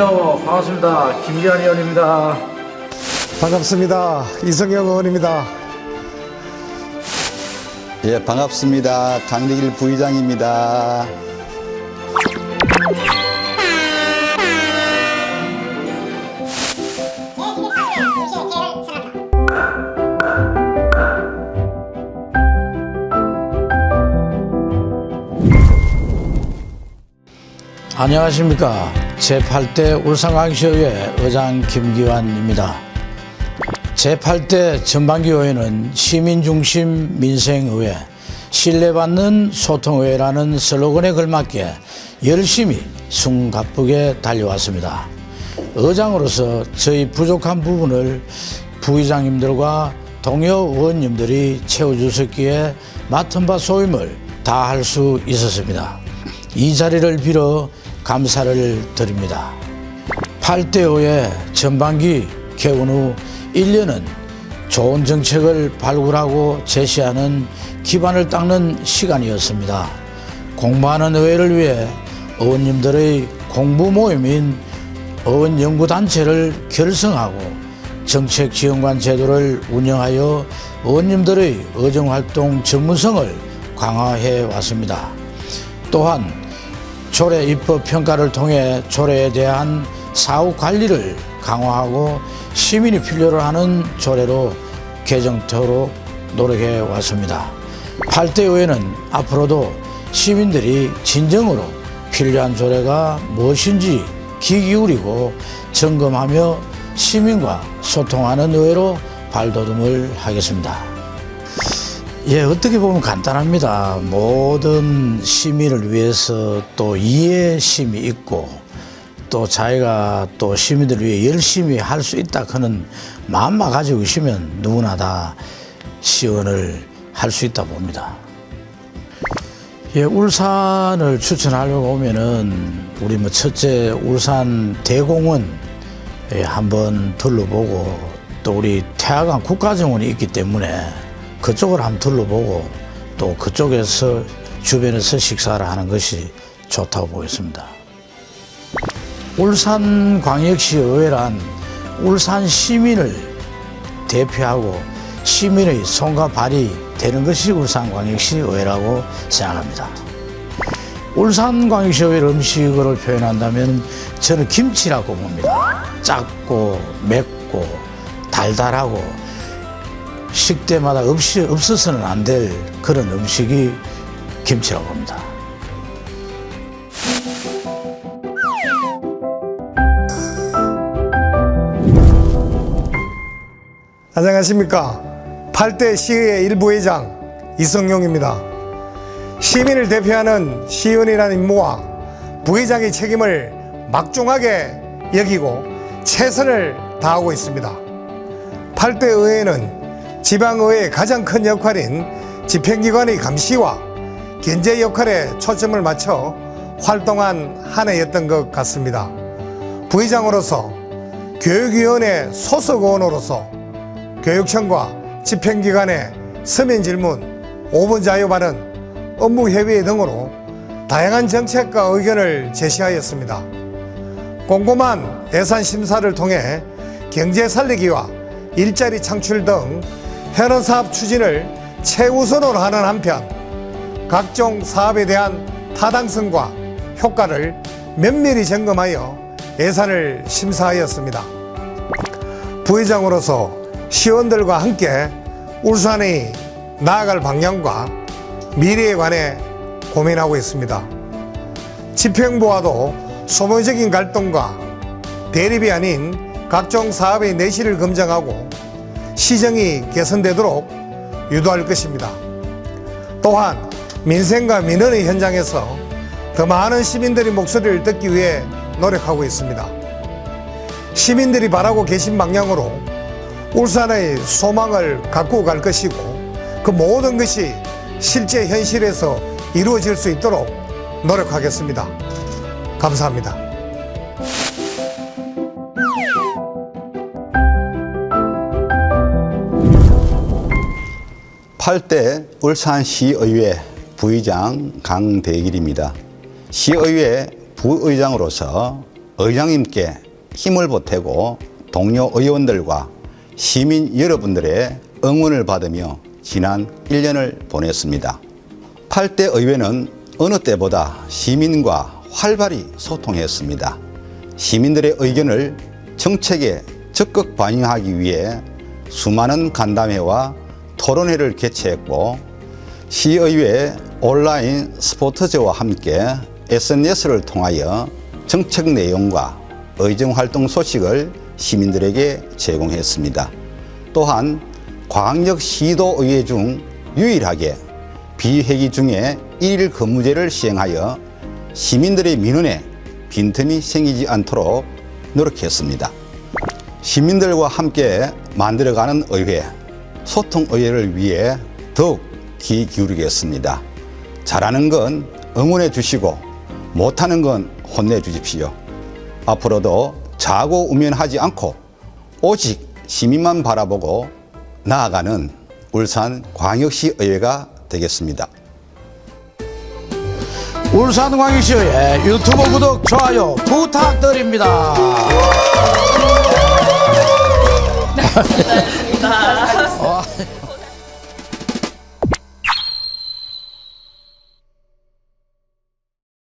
안녕하세요. 반갑습니다. 김기환 의원입니다. 반갑습니다. 이성영 의원입니다. 예, 반갑습니다. 강대길 부의장입니다. 안녕하십니까. 제8대 울산광시의회 의장 김기환입니다. 제8대 전반기의회는 시민중심 민생의회, 신뢰받는 소통의회라는 슬로건에 걸맞게 열심히 숨가쁘게 달려왔습니다. 의장으로서 저희 부족한 부분을 부의장님들과 동료 의원님들이 채워주셨기에 맡은 바 소임을 다할 수 있었습니다. 이 자리를 빌어 감사를 드립니다. 8대5의 전반기 개원 후 1년은 좋은 정책을 발굴하고 제시하는 기반을 닦는 시간이었습니다. 공부하는 의회를 위해 의원님들의 공부 모임인 의원연구단체를 결성하고 정책지원관 제도를 운영하여 의원님들의 의정활동 전문성을 강화해 왔습니다. 또한 조례 입법 평가를 통해 조례에 대한 사후 관리를 강화하고 시민이 필요로 하는 조례로 개정토록 노력해 왔습니다. 8대 의회는 앞으로도 시민들이 진정으로 필요한 조례가 무엇인지 귀 기울이고 점검하며 시민과 소통하는 의회로 발돋움을 하겠습니다. 예, 어떻게 보면 간단합니다. 모든 시민을 위해서 또 이해심이 있고 또 자기가 또 시민들을 위해 열심히 할 수 있다 하는 마음만 가지고 있으면 누구나 다 시연을 할 수 있다 봅니다. 예, 울산을 추천하려고 오면은 우리 뭐 첫째 울산 대공원 예, 한번 둘러보고 또 우리 태화강 국가정원이 있기 때문에 그쪽을 한번 둘러보고 또 그쪽에서 주변에서 식사를 하는 것이 좋다고 보겠습니다. 울산광역시 의회란 울산 시민을 대표하고 시민의 손과 발이 되는 것이 울산광역시 의회라고 생각합니다. 울산광역시 의회 음식을 표현한다면 저는 김치라고 봅니다. 작고 맵고 달달하고 식대마다 없이 없어서는 안 될 그런 음식이 김치라고 봅니다. 안녕하십니까. 8대 시의회 일부 회장 이성용입니다. 시민을 대표하는 시의원이라는 임무와 부회장의 책임을 막중하게 여기고 최선을 다하고 있습니다. 8대 의회는 지방의회의 가장 큰 역할인 집행기관의 감시와 견제 역할에 초점을 맞춰 활동한 한 해였던 것 같습니다. 부의장으로서 교육위원회 소속 의원으로서 교육청과 집행기관의 서면 질문, 5분 자유 발언, 업무 협의 등으로 다양한 정책과 의견을 제시하였습니다. 꼼꼼한 예산 심사를 통해 경제 살리기와 일자리 창출 등 현안 사업 추진을 최우선으로 하는 한편 각종 사업에 대한 타당성과 효과를 면밀히 점검하여 예산을 심사하였습니다. 부회장으로서 시원들과 함께 울산의 나아갈 방향과 미래에 관해 고민하고 있습니다. 집행부와도 소모적인 갈등과 대립이 아닌 각종 사업의 내실을 검증하고 시정이 개선되도록 유도할 것입니다. 또한 민생과 민원의 현장에서 더 많은 시민들의 목소리를 듣기 위해 노력하고 있습니다. 시민들이 바라고 계신 방향으로 울산의 소망을 갖고 갈 것이고 그 모든 것이 실제 현실에서 이루어질 수 있도록 노력하겠습니다. 감사합니다. 팔대 울산시의회 부의장 강대길입니다. 시의회 부의장으로서 의장님께 힘을 보태고 동료 의원들과 시민 여러분들의 응원을 받으며 지난 1년을 보냈습니다. 8대 의회는 어느 때보다 시민과 활발히 소통했습니다. 시민들의 의견을 정책에 적극 반영하기 위해 수많은 간담회와 토론회를 개최했고 시의회 온라인 스포츠제와 함께 SNS를 통하여 정책 내용과 의정 활동 소식을 시민들에게 제공했습니다. 또한 광역 시도의회 중 유일하게 비회기 중에 일일 근무제를 시행하여 시민들의 민원에 빈틈이 생기지 않도록 노력했습니다. 시민들과 함께 만들어가는 의회, 소통의회를 위해 더욱 귀 기울이겠습니다. 잘하는 건 응원해 주시고 못하는 건 혼내 주십시오. 앞으로도 자고 우면하지 않고 오직 시민만 바라보고 나아가는 울산 광역시 의회가 되겠습니다. 울산 광역시의 유튜브 구독, 좋아요 부탁드립니다.